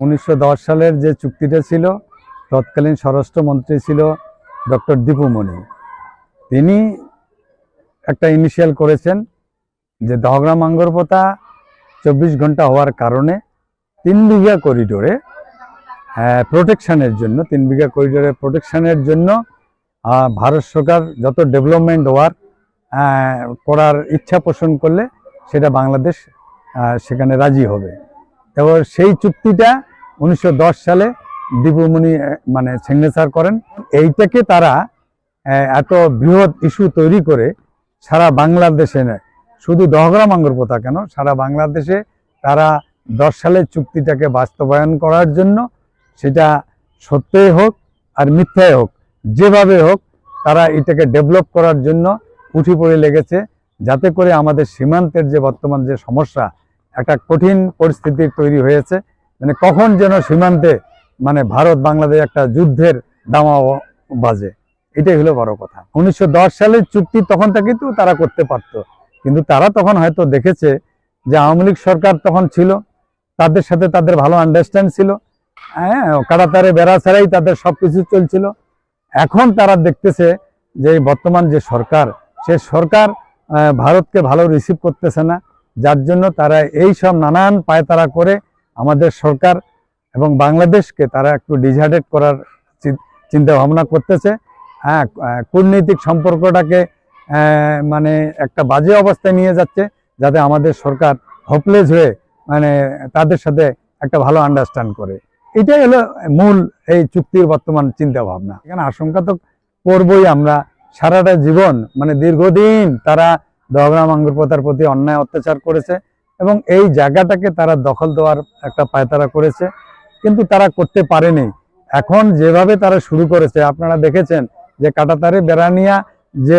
উনিশশো দশ সালের যে চুক্তিটা ছিল, তৎকালীন স্বরাষ্ট্রমন্ত্রী ছিল ডক্টর দীপুমণি তিনি একটা ইনিশিয়াল করেছেন যে দহগ্রা মাঙ্গরপোতা চব্বিশ ঘণ্টা হওয়ার কারণে তিন বিঘা করিডোরে প্রোটেকশানের জন্য, তিন বিঘা করিডোরে প্রোটেকশানের জন্য ভারত সরকার যত ডেভেলপমেন্ট ওয়ার্ক করার ইচ্ছা পোষণ করলে সেটা বাংলাদেশ সেখানে রাজি হবে। এবার সেই চুক্তিটা উনিশশো দশ সালে দীপুমণি মানে সিগনেচার করেন। এইটাকে তারা এত বৃহৎ ইস্যু তৈরি করে সারা বাংলাদেশে নয়, শুধু দহগ্রা মাঙ্গরপোতা কেন? সারা বাংলাদেশে তারা দশ সালের চুক্তিটাকে বাস্তবায়ন করার জন্য সেটা সত্যই হোক আর মিথ্যাই হোক, যেভাবে হোক তারা এটাকে ডেভেলপ করার জন্য উঠি পড়ে লেগেছে, যাতে করে আমাদের সীমান্তের যে বর্তমান যে সমস্যা একটা কঠিন পরিস্থিতি তৈরি হয়েছে। মানে কখন যেন সীমান্তে মানে ভারত বাংলাদেশ একটা যুদ্ধের দামা বাজে। এটাই হলো বড় কথা। উনিশশো দশ সালের চুক্তি তখন তো তারা করতে পারতো। কিন্তু তারা তখন হয়তো দেখেছে যে আওয়ামী লীগ সরকার তখন ছিল, তাদের সাথে তাদের ভালো আন্ডারস্ট্যান্ড ছিল। হ্যাঁ কাটাতারে বেড়া ছাড়াই তাদের সবকিছু চলছিল। এখন তারা দেখতেছে যে বর্তমান যে সরকার, সে সরকার ভারতকে ভালো রিসিভ করতেছে না। যার জন্য তারা এই সব নানান পায়তারা করে আমাদের সরকার এবং বাংলাদেশকে তারা একটু ডিজার্টেড করার চিন্তা ভাবনা করতেছে। হ্যাঁ কূটনৈতিক সম্পর্কটাকে মানে একটা বাজে অবস্থায় নিয়ে যাচ্ছে যাতে আমাদের সরকার হপলেস হয়ে মানে তাদের সাথে একটা ভালো আন্ডারস্ট্যান্ড করে। এটাই হলো মূল এই চুক্তির বর্তমান চিন্তা ভাবনা এখানে আশঙ্কা তো করবই আমরা। সারাটা জীবন মানে দীর্ঘদিন তারা দহগ্রাম আঙ্গুরপতার প্রতি অন্যায় অত্যাচার করেছে এবং এই জায়গাটাকে তারা দখল দেওয়ার একটা পায়তারা করেছে, কিন্তু তারা করতে পারেনি। এখন যেভাবে তারা শুরু করেছে, আপনারা দেখেছেন যে কাটাতারে বেড়ানিয়া যে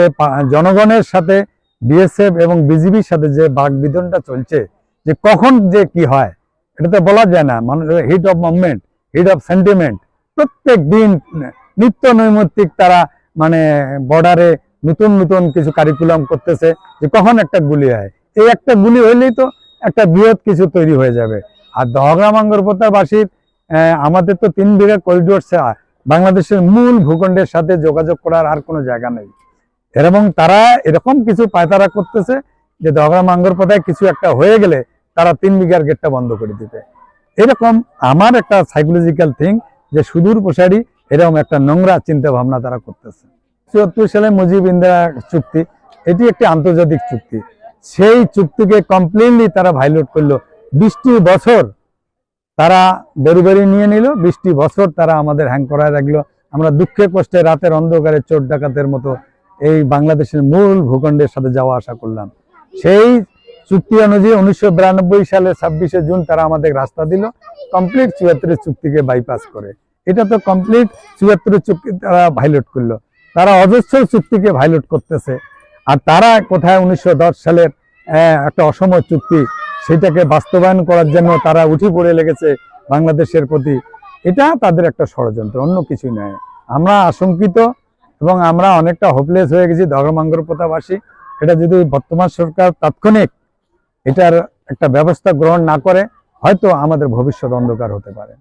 জনগণের সাথে, বিএসএফ এবং বিজিবির সাথে যে বাগবিধনটা চলছে, যে কখন যে কি হয়, এটা তো বলা যায় না। মানুষের heat of movement, heat of sentiment প্রত্যেক দিন নিত্য নৈমিত্তিক তারা মানে বর্ডারে নতুন নতুন কিছু কারিকুলাম করতেছে যে কখন একটা গুলি হয়। এই একটা গুলি হইলেই তো একটা বৃহৎ কিছু তৈরি হয়ে যাবে। আর দহগ্রাম আঙ্গরপোতাবাসীর আহ, আমাদের তো তিন বিঘা করিডোর ছাড়া বাংলাদেশের মূল ভূখণ্ডের সাথে যোগাযোগ করার আর কোনো জায়গা নেই। এবং তারা এরকম কিছু পায়তারা করতেছে যে দহগ্রাম আঙ্গরপোতায় কিছু একটা হয়ে গেলে তারা তিন বিঘার গেটটা বন্ধ করে দিবে। এরকম আমার একটা সাইকোলজিক্যাল থিং যে সুদূর প্রসারী এরকম একটা নোংরা চিন্তা ভাবনা তারা করতেছে। চুয়াত্তর সালে মুজিব ইন্দিরা চুক্তি, এটি একটি আন্তর্জাতিক চুক্তি। সেই চুক্তিকে কমপ্লিটলি তারা ভাইলেট করল। বিশটি বছর তারা বেরুবেরি নিয়ে নিল, বিশটি বছর তারা আমাদের হ্যাং করায় রাখল। আমরা দুঃখে কষ্টে রাতের অন্ধকারে চোর ডাকাতের মতো এই বাংলাদেশের মূল ভূখণ্ডের সাথে যাওয়া আসা করলাম। সেই চুক্তি অনুযায়ী উনিশশো বিরানব্বই সালে ছাব্বিশে জুন তারা আমাদের রাস্তা দিল। কমপ্লিট চুয়াত্তরের চুক্তিকে বাইপাস করে। এটা তো কমপ্লিট চুয়াত্তরের চুক্তি তারা ভাইলেট করল। তারা অজস্র চুক্তিকে ভাইলেট করতেছে। আর তারা কোথায় উনিশশো দশ সালের একটা অসম চুক্তি, সেটাকে বাস্তবায়ন করার জন্য তারা উঠে পড়ে লেগেছে বাংলাদেশের প্রতি, এটা তাদের একটা ষড়যন্ত্র, অন্য কিছুই নয়। আমরা আশঙ্কিত এবং আমরা অনেকটা হোপলেস হয়ে গেছি দগমাঙ্গরপোতাবাসী এটা যদি বর্তমান সরকার তাৎক্ষণিক এটার একটা ব্যবস্থা গ্রহণ না করে, হয়তো আমাদের ভবিষ্যৎ অন্ধকার হতে পারে।